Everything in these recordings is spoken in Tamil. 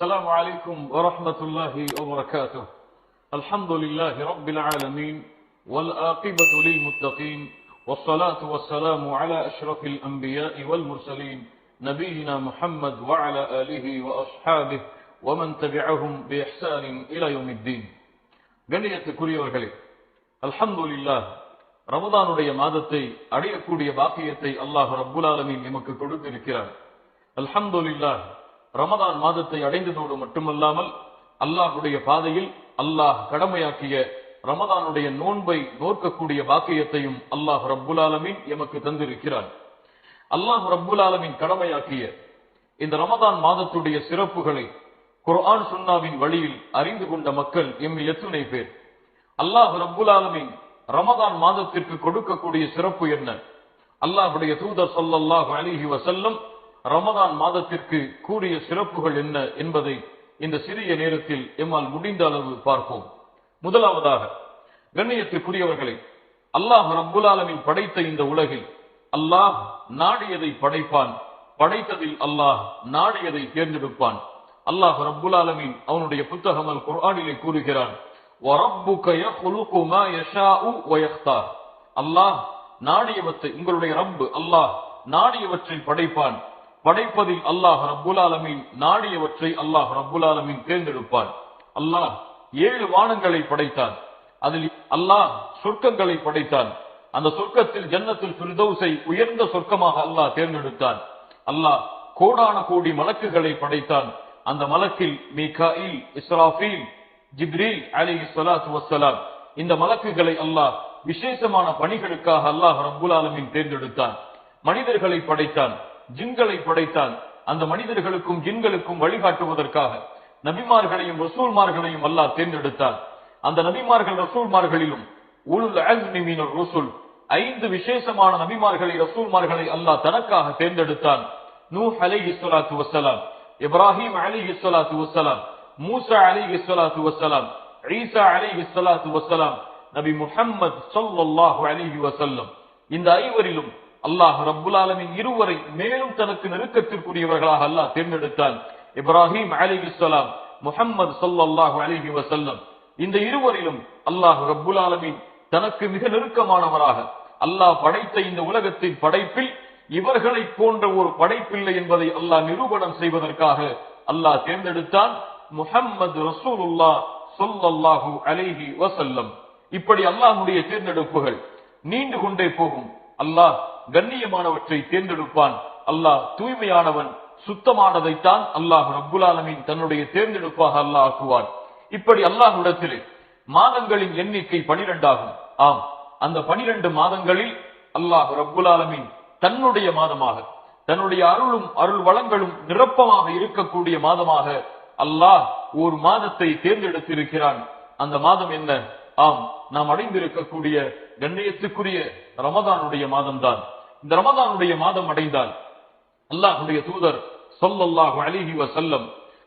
السلام عليكم ورحمة الله وبركاته الحمد لله رب العالمين والآقبة للمتقين والصلاة والسلام على أشرف الأنبياء والمرسلين نبينا محمد وعلى آله وأصحابه ومن تبعهم بإحسان إلى يوم الدين கண்ணியத்துக்குரியவர்களே அல்ஹம்துலில்லாஹ் ரமதானுடைய மாதத்தை அடையக்கூடிய பாக்கியத்தை அல்லாஹ் ரப்புல் ஆலமீன் எமக்கு கொடுத்திருக்கிறார் அல்ஹம்துலில்லாஹ் ரமதான் மாதத்தை அடைந்ததோடு மட்டுமல்லாமல் அல்லாஹுடைய பாதையில் அல்லாஹ் கடமையாக்கிய ரமதானுடைய நோன்பை நோக்கக்கூடிய வாக்கியத்தையும் அல்லாஹ் ரப்புல் ஆலமின் எமக்கு தந்திருக்கிறார் அல்லாஹ் ரப்புல் ஆலமின் கடமையாக்கிய இந்த ரமதான் மாதத்துடைய சிறப்புகளை குர்ஆன் சுன்னாவின் வழியில் அறிந்து கொண்ட மக்கள் எம்மில் எத்துணை பேர்? அல்லாஹ் ரப்புல் ஆலமின் ரமதான் மாதத்திற்கு கொடுக்கக்கூடிய சிறப்பு என்ன? அல்லாஹுடைய தூதர் சொல்லல்லாஹ் அலிஹி வசல்லம் ரமதான் மாதத்திற்கு கூடிய சிறப்புகள் என்ன என்பதை இந்த சிறிய நேரத்தில் எம்மால் முடிந்த அளவு பார்ப்போம். முதலாவதாக கண்ணியத்திற்குரியவர்களை அல்லாஹ் ரப்புல் ஆலமின் படைத்த இந்த உலகில் அல்லாஹ் நாடியதை படைப்பான். படைத்ததில் அல்லாஹ் நாடியதை தேர்ந்தெடுப்பான். அல்லாஹ் ரப்புல் ஆலமின் அவனுடைய புத்தகம் அல் குர்ஆனிலே கூறுகிறான் அல்லாஹ் நாடியவற்றை உங்களுடைய ரப்பு அல்லாஹ் நாடியவற்றை படைப்பான். படைப்பதில் அல்லாஹ் ரப்புல் ஆலமீன் நாடியவற்றை அல்லாஹ் ரப்புல் ஆலமீன் தேர்ந்தெடுப்பான் அல்லாஹ் ஏழு வானங்களை படைத்தான். அதில் அல்லாஹ் சொர்க்கங்களை படைத்தான். அந்த சொர்க்கத்தில் ஜன்னத்தில் ஃபிர்தௌஸை உயர்ந்த சொர்க்கமாக அல்லாஹ் தேர்ந்தெடுத்தான். அல்லாஹ் கோடான கோடி மலக்குகளை படைத்தான். அந்த மலக்கில் மீகாயில் இஸ்ராஃபீல் ஜிப்ரீல் அலி ஸலாத்து வசலாம் இந்த மலக்குகளை அல்லாஹ் விசேஷமான பணிகளுக்காக அல்லாஹ் ரப்புல் தேர்ந்தெடுத்தான். மனிதர்களை படைத்தான். ஜின்களை படைத்தான். அந்த மனிதர்களுக்கும் ஜின்களுக்கும் வழிகாட்டுவதற்காக நபிமார்களையும் ரசூல்மார்களையும் அல்லாஹ் தேர்ந்தெடுத்தான். அந்த நபிமார்கள் ரசூல்மார்களிலும் ரசூல் ஐந்து விசேஷமான நபிமார்களை ரசூல்மார்களை அல்லாஹ் தனக்காக தேர்ந்தெடுத்தான். நூ அலை இஸ்வலாத்து வசலாம் இப்ராஹிம் அலி இஸ்வலாத்து வசலாம் மூசா அலி இஸ்வலாத்து வசலாம் ஈசா அலி இஸ்வலாத்து வசலாம் நபி முஹம்மது ஸல்லல்லாஹு அலைஹி வசல்லம் இந்த ஐவரிலும் அல்லாஹ் ரப்புல் இருவரை மேலும் தனக்கு நெருக்கத்திற்குரியவர்களாக அல்லாஹ் தேர்ந்தெடுத்தான். இப்ராஹிம் அலைஹிஸ்ஸலாம் முஹம்மது சல்லாஹு அலிஹி வசல்லம் இந்த இருவரிலும் அல்லாஹ் ரப்புல் தனக்கு மிக நெருக்கமானவராக அல்லாஹ் படைத்த இந்த உலகத்தின் படைப்பில் இவர்களை போன்ற ஒரு படைப்பில்லை என்பதை அல்லாஹ் நிரூபணம் செய்வதற்காக அல்லாஹ் தேர்ந்தெடுத்தான் முஹம்மது ரசூலுல்லா சொல்லல்லாஹு அலைஹி வசல்லம் இப்படி அல்லாஹுடைய தேர்ந்தெடுப்புகள் நீண்டு கொண்டே போகும். அல்லாஹ் கண்ணியமானவற்றை தேர்ந்தெடுப்பான். அல்லாஹ் தூய்மையானவன் சுத்தமானதைத்தான் அல்லாஹ் ரப்புல் ஆலமீன் தன்னுடைய தேர்ந்தெடுப்பாக அல்லாஹ் ஆக்குவான். இப்படி அல்லாஹ்விடத்திலே மாதங்களின் எண்ணிக்கை பனிரெண்டாகும். ஆம் அந்த பனிரெண்டு மாதங்களில் அல்லாஹ் ரப்புல் தன்னுடைய மாதமாக தன்னுடைய அருளும் அருள் வளங்களும் நிரப்பமாக இருக்கக்கூடிய மாதமாக அல்லாஹ் ஒரு மாதத்தை தேர்ந்தெடுத்திருக்கிறான். அந்த மாதம் என்ன? ஆம் நாம் அடைந்திருக்கக்கூடிய கண்ணியத்துக்குரிய ரமதானுடைய மாதம் தான் இந்த ரமதானுடைய மாதம் அடைந்தால் அல்லாஹுடைய தூதர் சொல்லல்லாஹு அலிஹி வசல்லம்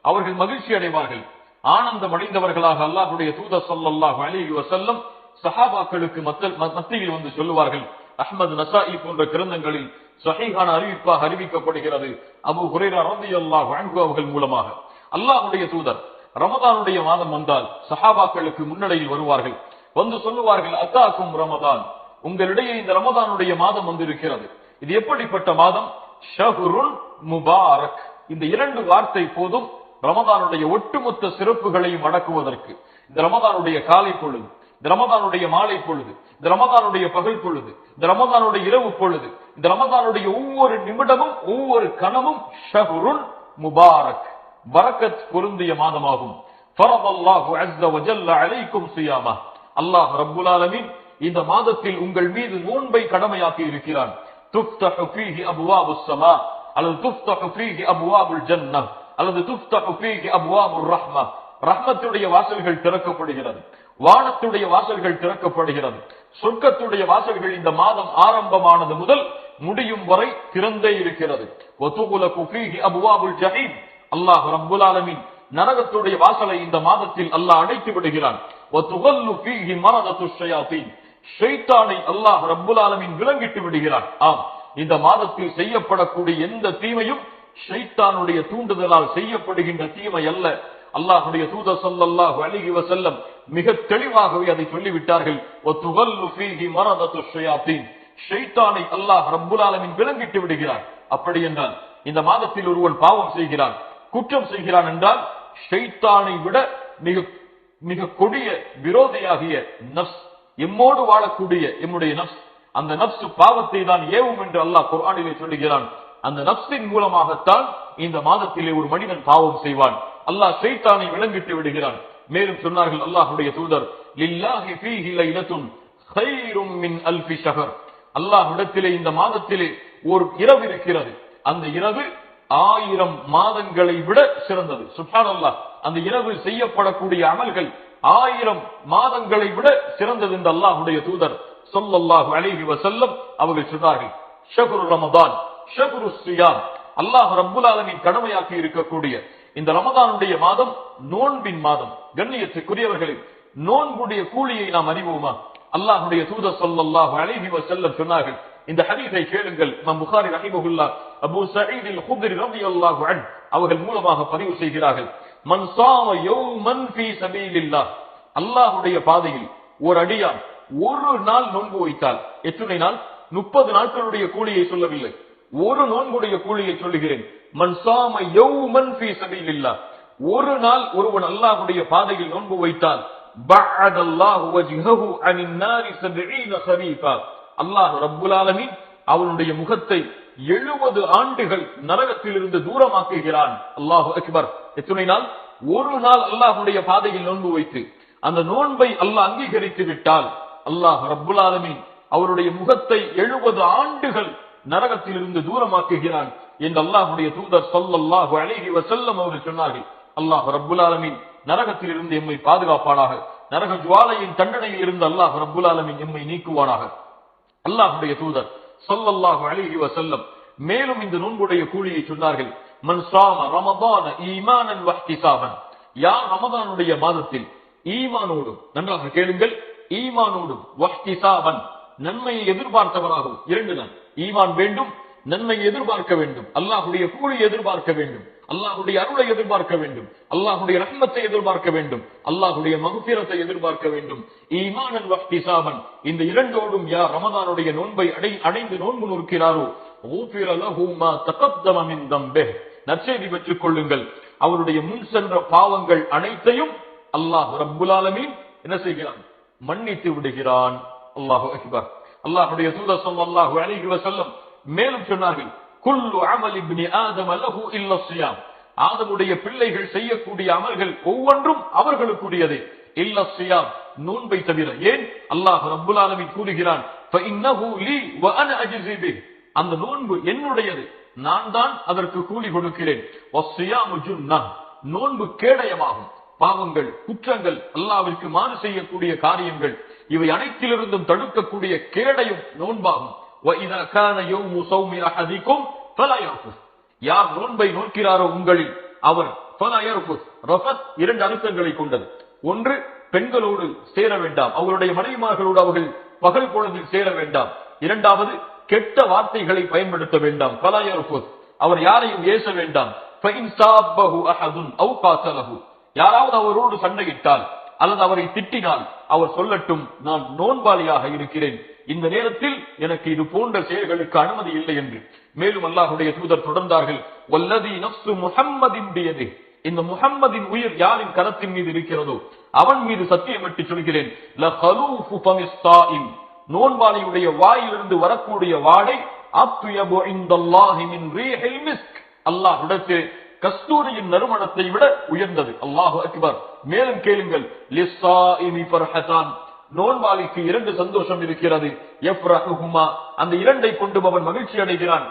அவர்கள் மகிழ்ச்சி அடைவார்கள். ஆனந்தம் அடைந்தவர்களாக அல்லாஹுடைய தூதர் சொல்லல்லாஹு அலிஹி வசல்லம் சஹாபாக்களுக்கு மத்தியில் வந்து சொல்லுவார்கள் அஹ்மது நசாயி போன்ற கிரந்தங்களில் சஹீஹான அறிவிப்பாக அறிவிக்கப்படுகிறது. அபு ஹுரேரா ரதி அல்லாஹ் அவர்கள் மூலமாக. அல்லாஹுடைய தூதர் ரமதானுடைய மாதம் வந்தால் சஹாபாக்களுக்கு முன்னடையில் வருவார்கள். வந்து சொல்லுவார்கள் அத்தாக்கும் ரமதான். உங்களிடையே இந்த ரமதானுடைய மாதம் வந்திருக்கிறது. இது எப்படிப்பட்ட மாதம்? ஷஹுருன் முபாரக். இந்த இரண்டு வார்த்தை போதும் ரமதானுடைய ஒட்டுமொத்த சிறப்புகளையும் அடக்குவதற்கு இந்த ரமதானுடைய காலை பொழுது இந்த ரமதானுடைய மாலை பொழுது இந்த ரமதானுடைய பகல் பொழுது இந்த ரமதானுடைய இரவு பொழுது இந்த ரமதானுடைய ஒவ்வொரு நிமிடமும் ஒவ்வொரு கணமும் ஷஹுருன் முபாரக். வரக்கத் பொருந்திய மாதமாகும். அல்லாஹ் ரப்புல் இந்த மாதத்தில் உங்கள் மீது நோன்பை கடமையாக்கி இருக்கிறான். துஃப்தஹு ஃபீஹி அப்வாபுஸ் ஸமா அல்லது ஃபீஹி அல்லது ஃபீஹி ரஹ்மத்துடைய வாசல்கள் திறக்கப்படுகிறது. வானத்துடைய வாசல்கள் திறக்கப்படுகிறது. சொர்க்கத்துடைய வாசல்கள் இந்த மாதம் ஆரம்பமானது முதல் முடியும் வரை திறந்தே இருக்கிறது. ஒத்துகுலகு ஃபீஹி அப்வாபுல் ஜஹீம் அல்லாஹ் ரப்புல் ஆலமின் நரகத்துடைய வாசலை இந்த மாதத்தில் அல்லாஹ் அடைத்து விடுகிறான். ஷைத்தானை அல்லாஹ் ரப்புல் ஆலமின் விலங்கிட்டு விடுகிறான். ஆம் இந்த மாதத்தில் செய்யப்படக்கூடிய எந்த தீமையும் ஷைத்தானுடைய தூண்டுதலால் செய்யப்படுகின்ற தீமை அல்ல. அல்லாஹுடைய தூத ஸல்லல்லாஹு அலைஹி வசல்லம் மிக தெளிவாகவே அதை சொல்லிவிட்டார்கள். ஷைத்தானை அல்லாஹ் ரப்புல் ஆலமின் விலங்கிட்டு விடுகிறார் அப்படி என்றால் இந்த மாதத்தில் ஒருவன் பாவம் செய்கிறான். குற்றம் செய்கிறான் என்றால் ஷைத்தானை விட மிக மிக கொடிய விரோதியாகிய நப்ஸ் எம்மோடு வாழக்கூடிய எம்முடைய நப்ஸ் அந்த நப்சு பாவத்தை தான் ஏவும் என்று அல்லாஹ் குரானிலே சொல்லுகிறான். அந்த நப்சின் மூலமாகத்தான் இந்த மாதத்திலே ஒரு மனிதன் பாவம் செய்வான். அல்லாஹ் சைத்தானை விளங்கிட்டு விடுகிறான். மேலும் சொன்னார்கள் அல்லாஹுடைய தூதர் அல்லாஹ் இடத்திலே இந்த மாதத்திலே ஒரு இரவு இருக்கிறது. அந்த இரவு ஆயிரம் மாதங்களை விட சிறந்தது. சுப்ஹானல்லாஹ் அந்த இரவு செய்யப்படக்கூடிய அமல்கள் ஆயிரம் மாதங்களை விட சிறந்தது இந்த அல்லாஹுடைய தூதர் ஸல்லல்லாஹு அழகி வசல்லம் அவர்கள் சொன்னார்கள். ஷகுரு ரமதான் ஷகுரு ஸ்ரீயாம் அல்லாஹ் ரப்புல் கடமையாக்கி இருக்கக்கூடிய இந்த ரமதானுடைய மாதம் நோன்பின் மாதம். கண்ணியத்துக்குரியவர்களில் நோன்புடைய கூலியை நாம் அறிவோமா? அல்லாஹுடைய தூதர் சொல்லல்லாஹ் அழகி வசல்லம் சொன்னார்கள் இந்த ஹதீஸை கேளுங்கள். இமாம் புகாரி ரஹிமஹுல்லாஹ் அபு சயீத் அல் குத்ரி ரலியல்லாஹு அன் அவர்கள் மூலமாக பதிவு செய்கிறார்கள். மன் சாம யௌமன் ஃபீ சபீலில்லாஹ். அல்லாஹ்வுடைய பாதையில் ஒரு அடியான் ஒரு நாள் நோன்பு வைத்தால் எத்தனை நாள்? முப்பது நாட்களுடைய கூலியை சொல்லவில்லை. ஒரு நோன்புடைய கூலியை சொல்லுகிறேன். மன் சாம யௌமன் ஃபீ சபீலில்லாஹ். ஒரு நாள் ஒருவன் அல்லாஹ்வுடைய பாதையில் நோன்பு வைத்தால் பஅதல்லாஹு வஜ்ஹஹு அனின் நாரி 70 ஹரீஃபா அல்லாஹ் ரப்புலாலமி அவனுடைய முகத்தை 70 ஆண்டுகள் நரகத்திலிருந்து தூரமாக்குகிறான். அல்லாஹு அக்பர். எத்தனை நாள்? ஒரு நாள் அல்லாஹுடைய பாதையில் நோன்பு வைத்து அந்த நோன்பை அல்லாஹ் அங்கீகரித்து விட்டால் அல்லாஹ் ரப்புலாலமின் அவருடைய முகத்தை 70 ஆண்டுகள் நரகத்திலிருந்து தூரமாக்குகிறான் என்று அல்லாஹுடைய தூதர் சொல்லல்லாஹு அழகி வசல்லம் அவர்கள் சொன்னார்கள். அல்லாஹ் ரப்புலாலமின் நரகத்தில் இருந்து எம்மை பாதுகாப்பானாக நரக ஜுவாலையின் தண்டனையில் இருந்து அல்லாஹ் ரப்புலாலமின் எம்மை நீக்குவானாக. அல்லாஹுடைய தூதர் ஸல்லல்லாஹு அலிஹி வசல்லம் மேலும் இந்த நோன்புடைய கூலியை சொன்னார்கள் மன் ஸாம ரமதான ஈமானன் வஹ்திசாமன் யார் ரமதானுடைய மாதத்தில் ஈமானோடும் நன்றாக கேளுங்கள் ஈமானோடும் வஹ்திசாமன் நன்மையை எதிர்பார்த்தவராகும் இரண்டு நான் ஈமான் வேண்டும் நன்மையை எதிர்பார்க்க வேண்டும். அல்லாஹுடைய கூலி எதிர்பார்க்க வேண்டும். அல்லாஹ்வுடைய அருளை எதிர்பார்க்க வேண்டும். அல்லாஹுடைய ரஹ்மத்தை எதிர்பார்க்க வேண்டும். அல்லாஹுடைய மகுபிரத்தை எதிர்பார்க்க வேண்டும். ஈமானன் வஹ்திசாபன். இந்த இரண்டோடும் யார் ரமதானுடைய நோன்பை அடை அடைந்து நோன்பு நோக்கிறாரோ? ஊஃபிர லஹு நற்செய்தி பெற்றுக் கொள்ளுங்கள். அவருடைய முன் சென்ற பாவங்கள் அனைத்தையும் அல்லாஹ் ரப்புல் என்ன செய்கிறான்? மன்னித்து விடுகிறான். அல்லாஹு அக்பர். அல்லாஹுடைய தூதர் அல்லாஹு அலைஹி வஸல்லம் மேலும் சொன்னார்கள் குல்லு அமல் இப்னி ஆதம் அல்லஹு இல்ல சியாம். ஆதமுடைய பிள்ளைகள் செய்யக்கூடிய அமல்கள் ஒவ்வொன்றும் அவர்களுக்குரியது. இல்ல சியாம் நோன்பை தவிர. ஏன்? அல்லாஹ் ரப்புல் ஆலமீன் கூறுகிறான் அந்த நோன்பு என்னுடையது. நான் தான் அதற்கு கூலி கொடுக்கிறேன். நோன்பு கேடயமாகும். பாவங்கள் குற்றங்கள் அல்லாவிற்கு மாறு செய்யக்கூடிய காரியங்கள் இவை அனைத்திலிருந்தும் தடுக்கக்கூடிய கேடயம் நோன்பாகும். யார் நோன்பை நோக்கிறாரோ உங்களில் அவர் இரண்டு அம்சங்களை கொண்டது. ஒன்று பெண்களோடு சேர வேண்டாம். அவர்களுடைய மனைவிமார்களோடு அவர்கள் பகல் பொழுதில் சேர வேண்டாம். இரண்டாவது கெட்ட வார்த்தைகளை பயன்படுத்த வேண்டாம். பலாயர்போஸ் அவர் யாரையும் ஏச வேண்டாம். யாராவது அவரோடு சண்டையிட்டால் அல்லது அவரை திட்டினால் அவர் சொல்லட்டும் நான் நோன்பாளியாக இருக்கிறேன். இந்த நேரத்தில் எனக்கு இது போன்ற செயல்களுக்கு அனுமதி இல்லை என்று. மேலும் அல்லாஹுடைய தூதர் தொடர்ந்தார்கள் வல்லதி நப்சு பியது இந்த முகம்மதின் உயிர் யாரின் கரத்தின் மீது இருக்கிறதோ அவன் மீது சத்தியமிட்டு சொல்கிறேன். நோன்பாளியுடைய வாயிலிருந்து வரக்கூடிய வாடை அத்யபு இந்தல்லாஹி கஸ்தூரியின் நறுமணத்தை விட உயர்ந்தது. அல்லாஹு அக்பர். மேலும் கேளுங்கள். லிஸ்ஸாயிமி நோன்பாளிக்கு இரண்டு சந்தோஷம் இருக்கிறது. எஃப்ரஹுமா அந்த இரண்டை கொண்டு அவன் மகிழ்ச்சி அடைகிறான்.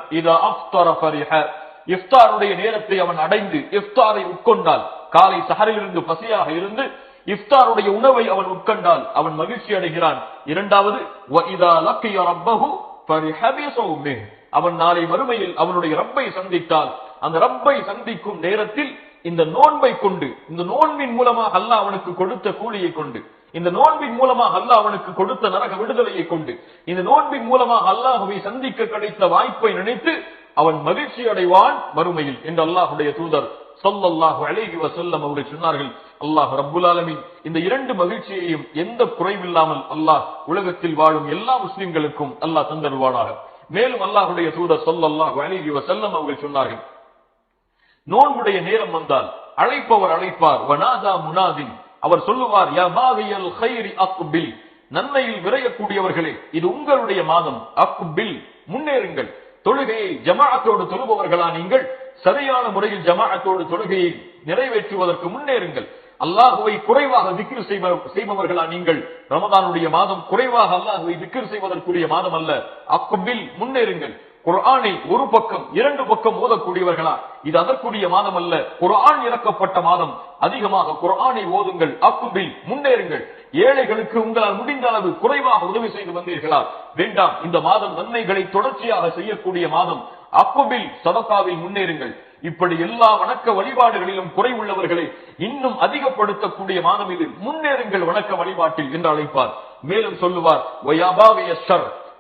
இஃப்தாருடைய நேரத்தை அவன் அடைந்து இஃப்தாரை உட்கொண்டால் காலை சஹரிலிருந்து பசியாக இருந்து இஃப்தாருடைய உணவை அவன் உட்கொண்டால் அவன் மகிழ்ச்சி அடைகிறான். இரண்டாவது வ இதா லக்கிய அவன் நாளை மறுமையில் அவனுடைய ரப்பை சந்தித்தால் அந்த ரப்பை சந்திக்கும் நேரத்தில் இந்த நோன்பை கொண்டு இந்த நோன்பின் மூலமாக அல்லாஹ் அவனுக்கு கொடுத்த கூலியை கொண்டு இந்த நோன்பின் மூலமாக அல்லாஹ் அவனுக்கு கொடுத்த நரக விடுதலையை கொண்டு இந்த நோன்பின் மூலமாக அல்லாஹுவை சந்திக்க கிடைத்த வாய்ப்பை நினைத்து அவன் மகிழ்ச்சி அடைவான் மறுமையில் என்று அல்லாஹுடைய தூதர் சொல்லல்லாஹு அழகி வசல்லம் அவர்கள் சொன்னார்கள். அல்லாஹ் ரப்புல் ஆலமின் இந்த இரண்டு மகிழ்ச்சியையும் எந்த குறைவில்லாமல் அல்லாஹ் உலகத்தில் வாழும் எல்லா முஸ்லிம்களுக்கும் அல்லாஹ் தந்தருவானாக மேலும் அல்லாஹுடைய தூதர் சொல்லல்லாஹு அழகி வசல்லம் அவர்கள் சொன்னார்கள் நோன்புடைய நேரம் வந்தால் அழைப்பவர் அழைப்பார். வனாதா முனாதின். அவர் சொல்லுவார் யமாவியல் அக்குபில் நன்மையில் விரையக்கூடியவர்களே இது உங்களுடைய மாதம். அக்குபில் முன்னேறுங்கள். தொழுகையை ஜமாஅத்தோடு தொழுபவர்களா நீங்கள்? சரியான முறையில் ஜமாஅத்தோடு தொழுகையை நிறைவேற்றுவதற்கு முன்னேறுங்கள். அல்லாஹுவை குறைவாக திக்ர் செய்பவர்களா நீங்கள்? ரமதானுடைய மாதம் குறைவாக அல்லாஹுவை திக்ர் செய்வதற்குரிய மாதம் அல்ல. அக்குபில் முன்னேறுங்கள். குரானை ஒரு பக்கம் இரண்டு பக்கம் ஓதக்கூடியவர்களா? இது அதற்குரிய மாதம் அல்ல. குரான் இறக்கப்பட்ட மாதம். அதிகமாக குரானை ஓதுங்கள் அக்குபில் முன்னேறுங்கள். ஏழைகளுக்கு உங்களால் முடிந்த அளவு குறைவாக உதவி செய்து வந்தீர்களா? வேண்டாம். இந்த மாதம் நன்மைகளை தொடர்ச்சியாக செய்யக்கூடிய மாதம். அக்குபில் சதக்காவில் முன்னேறுங்கள். இப்படி எல்லா வணக்க வழிபாடுகளிலும் குறை உள்ளவர்களை இன்னும் அதிகப்படுத்தக்கூடிய மாதம் இது. முன்னேறுங்கள் வணக்க வழிபாட்டில் என்று அழைப்பார். மேலும் சொல்லுவார்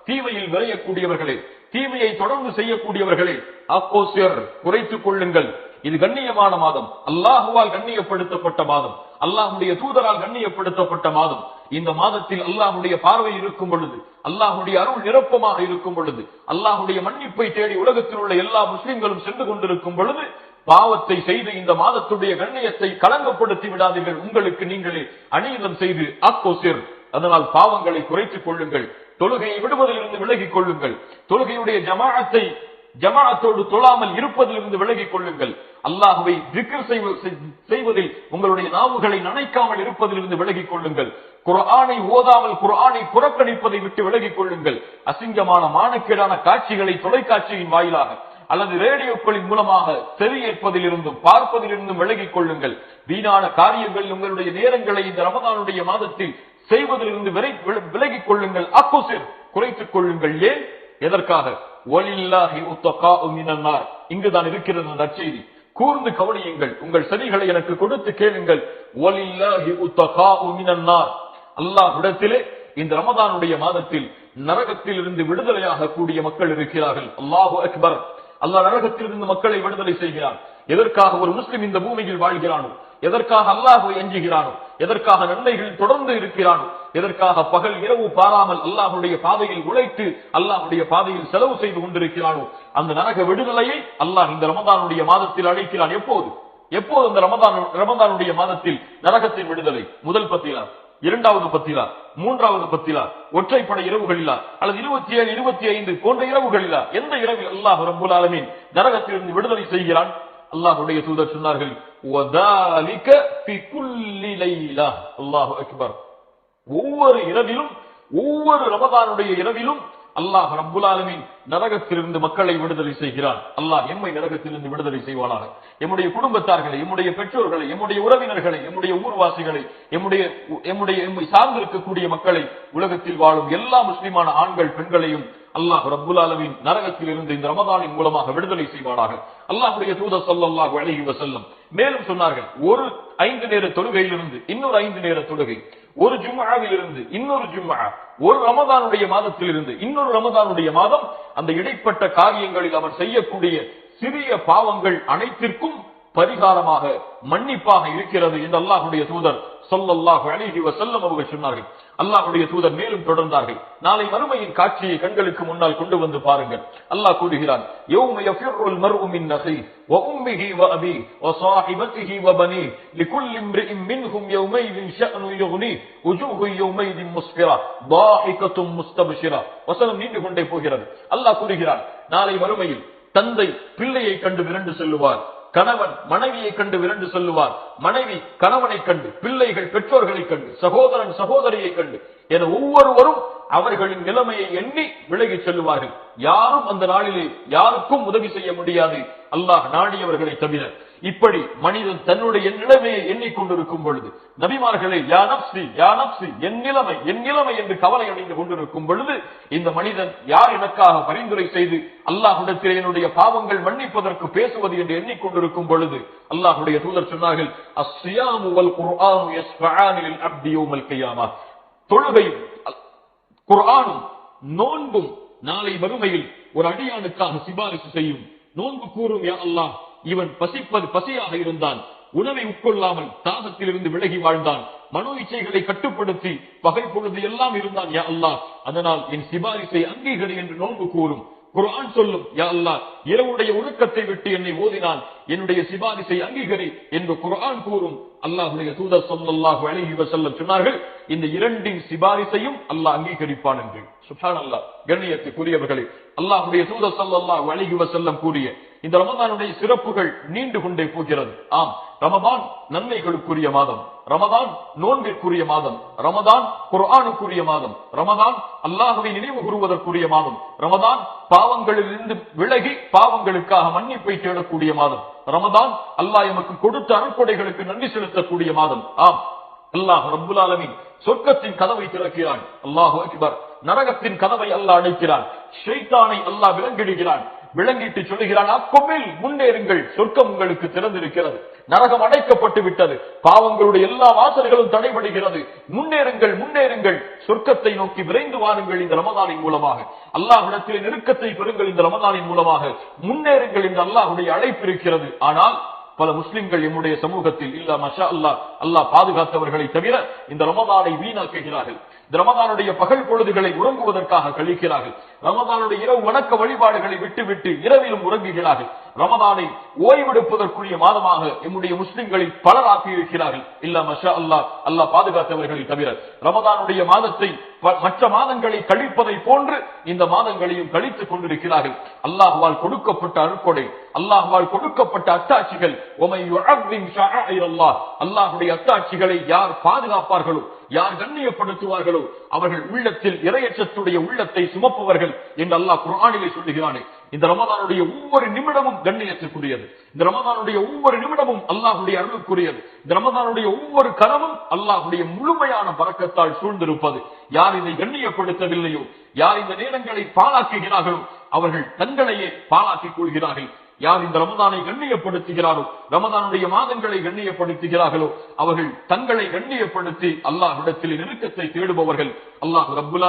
தீமையில் விரையக்கூடியவர்களே தீமையை தொடர்ந்து செய்யக்கூடியவர்களை அப்போசியர் குறைத்துக் கொள்ளுங்கள். இது கண்ணியமான மாதம். அல்லாஹுவால் கண்ணியப்படுத்தப்பட்ட மாதம். அல்லாஹுடைய தூதரால் கண்ணியப்படுத்தப்பட்ட மாதம். இந்த மாதத்தில் அல்லாஹுடைய பார்வை இருக்கும் பொழுது அல்லாஹுடைய அருள் நிரப்பமாக இருக்கும் பொழுது அல்லாஹுடைய மன்னிப்பை தேடி உலகத்தில் உள்ள எல்லா முஸ்லிம்களும் சென்று கொண்டிருக்கும் பொழுது பாவத்தை செய்து இந்த மாதத்துடைய கண்ணியத்தை களங்கப்படுத்தி விடாதீர்கள். உங்களுக்கு நீங்களே அநீதம் செய்து ஆக்கோசிர் அதனால் பாவங்களை குறைத்துக் கொள்ளுங்கள். தொழுகையை விடுவதிலிருந்து விலகிக் கொள்ளுங்கள். தொழுகையுடைய ஜமாஅத்தை ஜமாஅத்தோடு தொழாமல் இருப்பதிலிருந்து விலகிக் கொள்ளுங்கள். அல்லாஹுவை திக்ர் செய்வதில் உங்களுடைய நாவுகளை நனைக்காமல் இருப்பதிலிருந்து விலகிக் கொள்ளுங்கள். குரானை ஓதாமல் குரானை புறக்கணிப்பதை விட்டு விலகிக் கொள்ளுங்கள். அசிங்கமான மானக்கேடான காட்சிகளை தொலைக்காட்சியின் வாயிலாக அல்லது ரேடியோக்களின் மூலமாக செவியேற்பதிலிருந்தும் பார்ப்பதிலிருந்தும் விலகிக் கொள்ளுங்கள். வீணான காரியங்கள் உங்களுடைய நேரங்களை இந்த ரமதானுடைய மாதத்தில் செய்வதிலிருந்து வில- விலகிக் கொள்ளுங்கள். அக்குசிர் குறைத்துக் கொள்ளுங்கள். ஏன்? எதற்காக? ஒலில்லாஹி உத்தகாஉ மினன் இங்குதான் இருக்கிறது அந்த நற்செய்தி. கூர்ந்து கவனியுங்கள். உங்கள் சதிகளை எனக்கு கொடுத்து கேளுங்கள். ஒலில்லாஹி உத்தகாஉ மினன் அல்லாஹ் அல்லாஹ்விடத்திலே இந்த ரமதானுடைய மாதத்தில் நரகத்தில் இருந்து விடுதலையாக கூடிய மக்கள் இருக்கிறார்கள். அல்லாஹு அக்பர். அல்லாஹ் நரகத்தில் இருந்து மக்களை விடுதலை செய்கிறான். எதற்காக ஒரு முஸ்லிம் இந்த பூமியில் வாழ்கிறானோ? எதற்காக அல்லாஹுவை அஞ்சுகிறானோ? எதற்காக நன்மைகள் தொடர்ந்து இருக்கிறானோ? எதற்காக பகல் இரவு பாராமல் அல்லாஹுடைய பாதையில் உழைத்து அல்லாஹுடைய பாதையில் செலவு செய்து கொண்டிருக்கிறானோ? அந்த நரக விடுதலையை அல்லாஹ் இந்த ரமதானுடைய மாதத்தில் அழைக்கிறான் எப்போது? எப்போது அந்த ரமதான் ரமதானுடைய மாதத்தில் நரகத்தின் விடுதலை? முதல் பத்திலா? இரண்டாவது பத்திலா? மூன்றாவது பத்திலா? ஒற்றைப்படை இரவுகளிலா? அல்லது இருபத்தி ஏழு இருபத்தி ஐந்து போன்ற இரவுகளிலா? எந்த இரவில் அல்லாஹ் ரப்புல் ஆலமீன் நரகத்திலிருந்து விடுதலை செய்கிறான்? அல்லாஹுடைய தூதர் சொன்னார்கள் "வதாலிக ஃபி குல்லி அல்லாஹு அக்பர் ஒவ்வொரு இரவிலும் ஒவ்வொரு ரமதானுடைய இரவிலும் அல்லாஹ் ரப்புல் நரகத்திலிருந்து மக்களை விடுதலை செய்கிறான். அல்லாஹ் எம்மை நரகத்திலிருந்து விடுதலை செய்வானாக. எம்முடைய குடும்பத்தார்களை எம்முடைய பெற்றோர்களை எம்முடைய உறவினர்களை எம்முடைய ஊர்வாசிகளை எம்முடைய எம்முடைய எம்மை சார்ந்திருக்கக்கூடிய மக்களை உலகத்தில் வாழும் எல்லா முஸ்லிமான ஆண்கள் பெண்களையும் அல்லாஹ் ரப்புல் ஆலமீன் நரகத்தில் இருந்து இந்த ரமதானின் மூலமாக விடுதலை செய்வானாக. அல்லாஹுடைய தூதர் ஸல்லல்லாஹு அழகி வசல்லம் மேலும் சொன்னார்கள் ஒரு ஐந்து நேர தொழுகையிலிருந்து இன்னொரு ஐந்து நேர தொழுகை ஒரு ஜும்ஆவில் இருந்து இன்னொரு ஜும்மா ஒரு ரமதானுடைய மாதத்தில் இருந்து இன்னொரு ரமதானுடைய மாதம் அந்த இடைப்பட்ட காரியங்களில் அவர் செய்யக்கூடிய சிறிய பாவங்கள் அனைத்திற்கும் பரிகாரமாக மன்னிப்பாக இருக்கிறது என்று அல்லாஹுடைய தூதர் சொல்லல்லாஹு அழகி செல்லம் அவர்கள் சொன்னார்கள். அல்லாஹுடைய தூதர் மேலும் தொடர்ந்தார்கள். நாளை மறுமையின் காட்சியை கண்களுக்கு முன்னால் கொண்டு வந்து பாருங்கள். அல்லாஹ் கூறுகிறான் நீண்டு கொண்டே போகிறது. அல்லாஹ் கூறுகிறான் நாளை மறுமையில் தந்தை பிள்ளையை கண்டு விரண்டு செல்லுவார். கணவன் மனைவியை கண்டு விரண்டு சொல்லுவார். மனைவி கணவனை கண்டு பிள்ளைகள் பெற்றோர்களை கண்டு சகோதரன் சகோதரியை கண்டு என ஒவ்வொருவரும் அவர்களின் நிலைமையை எண்ணி விலகிச் செல்லுவார்கள். யாரும் அந்த நாளிலே யாருக்கும் உதவி செய்ய முடியாது. அல்லாஹ் நாடியவர்களை தவிர. இப்படி மனிதன் தன்னுடைய நிலைமையை எண்ணிக்கொண்டிருக்கும் பொழுது நபிமார்களே யானப்சி யானப்சி என் நிலைமை என் நிலைமை என்று கவலை அடைந்து கொண்டிருக்கும் பொழுது இந்த மனிதன் யார் எனக்காக பரிந்துரை செய்து அல்லாஹுடத்தில் என்னுடைய பாவங்கள் மன்னிப்பதற்கு பேசுவது என்று எண்ணிக்கொண்டிருக்கும் பொழுது அல்லாஹுடைய தூதர் சொன்னார்கள் அஸ்ஸியாமு வல் குர்ஆனு யஸ்ஃபஆனி அப்தி யௌமல் கியாமா. தொழுகையும் குர்ஆனும் நோன்பும் நாளை வறுமையில் ஒரு அடியானுக்காக சிபாரிசு செய்யும் நோன்பு கூறும் யா அல்லாஹ் இவன் பசிப்பது பசியாக இருந்தான். உணவை உட்கொள்ளாமல் தாகத்திலிருந்து விலகி வாழ்ந்தான். மனோ இச்சைகளை கட்டுப்படுத்தி பகல் பொழுது எல்லாம் இருந்தான் யா அல்லாஹ். அதனால் என் சிபாரிசை அங்கீகரி என்று நோன்பு கூறும். குர்ஆன் சொல்லும் யா அல்லாஹ் இரவுடைய உறக்கத்தை விட்டு என்னை ஓதினான். என்னுடைய சிபாரிசை அங்கீகரி என்று குர்ஆன் கூறும். அல்லாஹுடைய தூதர் ஸல்லல்லாஹு அழகி வஸல்லம் சொன்னார்கள் இந்த இரண்டின் சிபாரிசையும் அல்லாஹ் அங்கீகரிப்பான் என்று. சுப்ஹானல்லாஹ் கண்ணியத்துக்குரியவர்களே அல்லாஹுடைய தூதர் ஸல்லல்லாஹு அழகி செல்லம் கூறிய இந்த ரமதானுடைய சிறப்புகள் நீண்டு கொண்டே போகிறது. ஆம் ரமதான் நன்மைகளுக்குரிய மாதம். ரமதான் நோன்பிற்குரிய மாதம். ரமதான் குர்ஆனுக்குரிய மாதம். ரமதான் அல்லாஹுவை நினைவு கூறுவதற்குரிய மாதம். ரமதான் பாவங்களிலிருந்து விலகி பாவங்களுக்காக மன்னிப்பை தேடக்கூடிய மாதம். ரமதான் அல்லாஹ் எமக்கு கொடுத்த அருட்கொடைகளுக்கு நன்றி செலுத்தக்கூடிய மாதம். ஆம் அல்லாஹ் ரப்புல் ஆலமீன் சொர்க்கத்தின் கதவை திறக்கிறான். அல்லாஹு அக்பர் நரகத்தின் கதவை அல்லாஹ் அடைக்கிறான். ஷைத்தானை அல்லாஹ் விலங்கிடுகிறான். விளங்கிட்டு சொல்லுகிறான் அக்கொம்பில் முன்னேறுங்கள். சொர்க்கம் உங்களுக்கு திறந்திருக்கிறது. நரகம் அடைக்கப்பட்டு விட்டது. பாவங்களுடைய எல்லா வாசல்களும் தடைபடுகிறது. முன்னேறுங்கள் முன்னேறுங்கள். சொர்க்கத்தை நோக்கி விரைந்து வாருங்கள் இந்த ரமதானின் மூலமாக. அல்லாஹிடத்தில் நெருக்கத்தை பெறுங்கள் இந்த ரமதானின் மூலமாக. முன்னேறுங்கள் என்று அல்லாஹுடைய அழைப்பு இருக்கிறது. ஆனால் பல முஸ்லிம்கள் என்னுடைய சமூகத்தில் இல்ல மஷா அல்லாஹ். அல்லாஹ் பாதுகாத்தவர்களை தவிர இந்த ரமதானை வீணாக்குகிறார்கள். இந்த ரமதானுடைய பகல் பொழுதுகளை உறங்குவதற்காக கழிக்கிறார்கள். ரமதானுடைய இரவு வணக்க வழிபாடுகளை விட்டுவிட்டு இரவிலும் உறங்குகிறார்கள். ரமதானை ஓய்வெடுப்பதற்குரிய மாதமாக எம்முடைய முஸ்லிம்களில் பலர் ஆக்கியிருக்கிறார்கள் இல்ல மஷா அல்லாஹ் அல்லாஹ் பாதுகாத்தவர்களை தவிர. ரமதானுடைய மாதத்தை மற்ற மாதங்களை கழிப்பதை போன்று இந்த மாதங்களையும் கழித்துக் கொண்டிருக்கிறார்கள். அல்லாஹ்வால் கொடுக்கப்பட்ட அணுக்கொடை அல்லாஹ்வால் கொடுக்கப்பட்ட அத்தாட்சிகள் உமை அத்தாட்சிகளை யார் பாதுகாப்பார்களோ யார் கண்ணியப்படுத்துவார்களோ அவர்கள் உள்ளத்தில் இரையச்சத்துடைய உள்ளத்தை சுமப்பவர்கள் என்று அல்லாஹ் குரானிலே சொல்லுகிறானே. இந்த ரமதானுடைய ஒவ்வொரு நிமிடமும் கண்ணியத்துக்குரியது. இந்த ரமதானுடைய ஒவ்வொரு நிமிடமும் அல்லாஹுடைய அருளுக்குரியது. இந்த ரமதானுடைய ஒவ்வொரு கரமும் அல்லாஹுடைய முழுமையான பறக்கத்தால் சூழ்ந்திருப்பது. யார் இதை கண்ணியப்படுத்தவில்லையோ யார் இந்த நேரங்களை பாழாக்குகிறார்களோ அவர்கள் தங்களையே பாழாக்கிக் கொள்கிறார்கள். யார் இந்த ரமதானை கண்ணியப்படுத்துகிறாரோ ரமதானுடைய மாதங்களை கண்ணியப்படுத்துகிறார்களோ அவர்கள் தங்களை கண்ணியப்படுத்தி அல்லாஹ்விடத்தில் நெருக்கத்தை தேடுபவர்கள் அல்லாஹ் ரப்புல்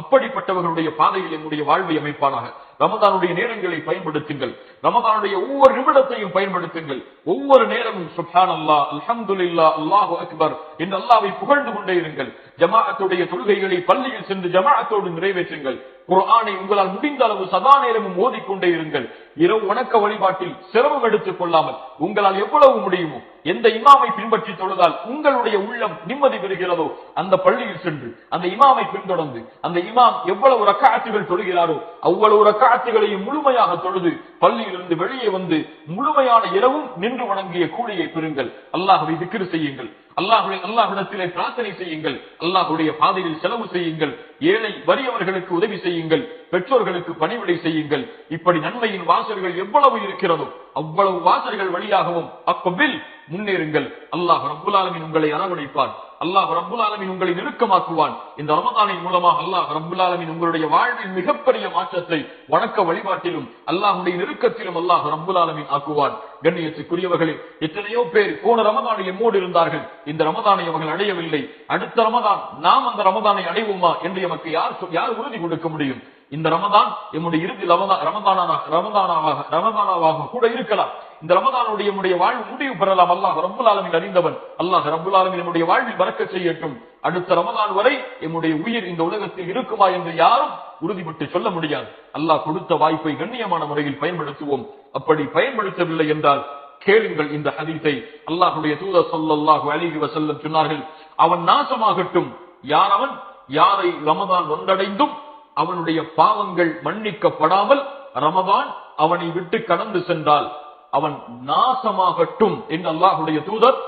அப்படிப்பட்டவர்களுடைய பாதையில் என்னுடைய வாழ்வை அமைப்பானாக. ரமதானுடைய நேரங்களை பயன்படுத்துங்கள். ரமதானுடைய ஒவ்வொரு நிமிடத்தையும் பயன்படுத்துங்கள். ஒவ்வொரு நேரமும் சுப்ஹான் அல்லாஹ் அல்ஹம்துலில்லாஹ் அல்லாஹு அக்பர் என்று அல்லாவை புகழ்ந்து கொண்டே இருங்கள். ஜமாஅத்துடைய தொழுகைகளை பள்ளியில் சென்று ஜமாஅத்தோடு நிறைவேற்றுங்கள். குரானை உங்களால் முடிந்த அளவு சதா நேரமும் ஓதிக்கொண்டே இருங்கள். இரவு வணக்க வழிபாட்டில் சிரமம் எடுத்துக் கொள்ளாமல் உங்களால் எவ்வளவு முடியுமோ எந்த இமாமை பின்பற்றி தொழுதால் உங்களுடைய உள்ளம் நிம்மதி பெறுகிறதோ அந்த பள்ளியில் சென்று அந்த இமாமை பின்தொடர்ந்து அந்த இமாம் எவ்வளவு ரக்காத்துகள் தொழுகிறாரோ அவ்வளவு ரக்காத்துகளையும் முழுமையாக தொழுது பள்ளியிலிருந்து வெளியே வந்து முழுமையான இரவும் நின்று வணங்கிய கூலியை பெறுங்கள். அல்லாஹுவை திக்கிரு செய்யுங்கள். அல்லாஹுடைய அல்லாஹிடத்திலே பிரார்த்தனை செய்யுங்கள். அல்லாஹுடைய பாதையில் செலவு செய்யுங்கள். ஏழை வறியவர்களுக்கு உதவி செய்யுங்கள் பெற்றோர்களுக்கு பணிவிடை செய்யுங்கள். இப்படி நன்மையின் வாசல்கள் எவ்வளவு இருக்கிறதோ அவ்வளவு வாசல்கள் வழியாகவும் அக்கொம்பில் முன்னேறுங்கள். அல்லாஹ் ரப்புல் உங்களை அரவணைப்பான். அல்லாஹ் ரப்புல் உங்களை நெருக்கமாக்குவான். இந்த ரமதானின் மூலமாக அல்லாஹ் ரப்புல் உங்களுடைய வாழ்வின் மிகப்பெரிய மாற்றத்தை வணக்க வழிபாட்டிலும் அல்லாஹுடைய நெருக்கத்திலும் அல்லாஹ் ரப்புல் ஆலமீன் ஆக்குவான். கண்ணியத்துக்குரியவர்களே எத்தனையோ பேர் போன ரமதானை எம்மோடு இருந்தார்கள். இந்த ரமதானை அவர்கள் அடையவில்லை. அடுத்த ரமதான் நாம் அந்த ரமதானை அடைவோமா என்று எமக்கு யார் யார் உறுதி கொடுக்க முடியும்? இந்த ரமதான் எம்முடைய இறுதி ரமதான் ரமதானாக ரமதானாவாக ரமதானாவாக கூட இருக்கலாம். இந்த ரமதானுடைய நம்முடைய வாழ்வு முடிவு பெறலாம். அல்லாஹ் ரபுல் ஆலமீன் அறிந்தவன். அல்லாஹ் ரபுல் ஆலமீன் நம்முடைய வாழ்வில் பறக்க செய்யட்டும். அடுத்த ரமதான் வரை எம்முடைய உயிர் இந்த உலகத்தில் இருக்குமா என்று யாரும் உறுதிபட்டு சொல்ல முடியாது. அல்லாஹ் கொடுத்த வாய்ப்பை கண்ணியமான முறையில் பயன்படுத்துவோம். அப்படி பயன்படுத்தவில்லை என்றால் கேளுங்கள் இந்த ஹதீத்தை அல்லாஹுடைய தூதர் ஸல்லல்லாஹு அலைஹி வஸல்லம் சொன்னார்கள் அவன் நாசமாகட்டும். யார் அவன்? யாரை ரமதான் வந்தடைந்தும் அவனுடைய பாவங்கள் மன்னிக்கப்படாமல் ரமதான் அவனை விட்டு கடந்து சென்றால் அவன் நாசமாகட்டும் என்று அல்லாஹுடைய தூதர்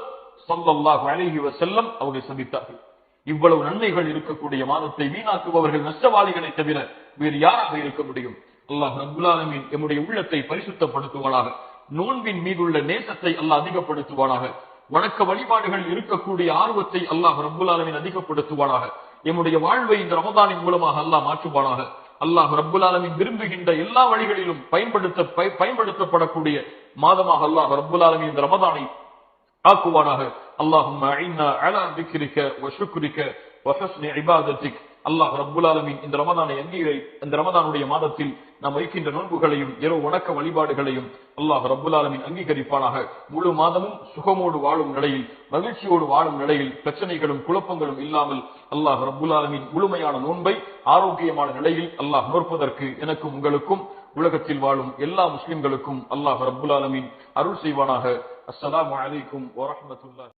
சொல்லல்லாஹு அலைஹி செல்லம் அவர்கள் சந்தித்தார்கள். இவ்வளவு நன்மைகள் இருக்கக்கூடிய மாதத்தை வீணாக்குபவர்கள் நஷ்டவாளிகளை தவிர வேறு யாராக இருக்க முடியும்? அல்லாஹ் ரபுல்லாலமின் என்னுடைய எம்முடைய உள்ளத்தை பரிசுத்தப்படுத்துவானாக. நோன்பின் மீதுள்ள நேசத்தை அல்லாஹ் அதிகப்படுத்துவானாக. வணக்க வழிபாடுகள் இருக்கக்கூடிய ஆர்வத்தை அல்லாஹ் ரபுல்லாலமின் அதிகப்படுத்துவானாக. எம்முடைய வாழ்வை இந்த ரமதானின் மூலமாக அல்லாஹ் மாற்றுவானாக அல்லாஹ் ரப்புல் ஆலமீன் விரும்புகின்ற எல்லா வழிகளிலும் பயன்படுத்த பய- பயன்படுத்தப்படக்கூடிய மாதமாக அல்லாஹ் ரப்புல் ஆலமீன் இந்த ரமதானை ஆக்குவானாக اللهم اعنا على ذكرك وشكرك وحسن عبادتك அல்லாஹ் ரப்புல் ஆலமீன் இந்த ரமதானை அங்கீகரி இந்த ரமதானுடைய மாதத்தில் நாம் வைக்கின்ற நோன்புகளையும் இரவு வணக்க வழிபாடுகளையும் அல்லாஹ் ரப்புல் அங்கீகரிப்பானாக. முழு மாதமும் சுகமோடு வாழும் நிலையில் மகிழ்ச்சியோடு வாழும் நிலையில் பிரச்சனைகளும் குழப்பங்களும் இல்லாமல் அல்லாஹ் ரப்புல் ஆலமீன் முழுமையான நோன்பை ஆரோக்கியமான நிலையில் அல்லாஹ் நோற்பதற்கு எனக்கும் உங்களுக்கும் உலகத்தில் வாழும் எல்லா முஸ்லிம்களுக்கும் அல்லாஹ் ரப்புல் ஆலமீன் அருள் செய்வானாக. அஸ்ஸலாமு அலைக்கும் வரஹ்மத்துல்லாஹி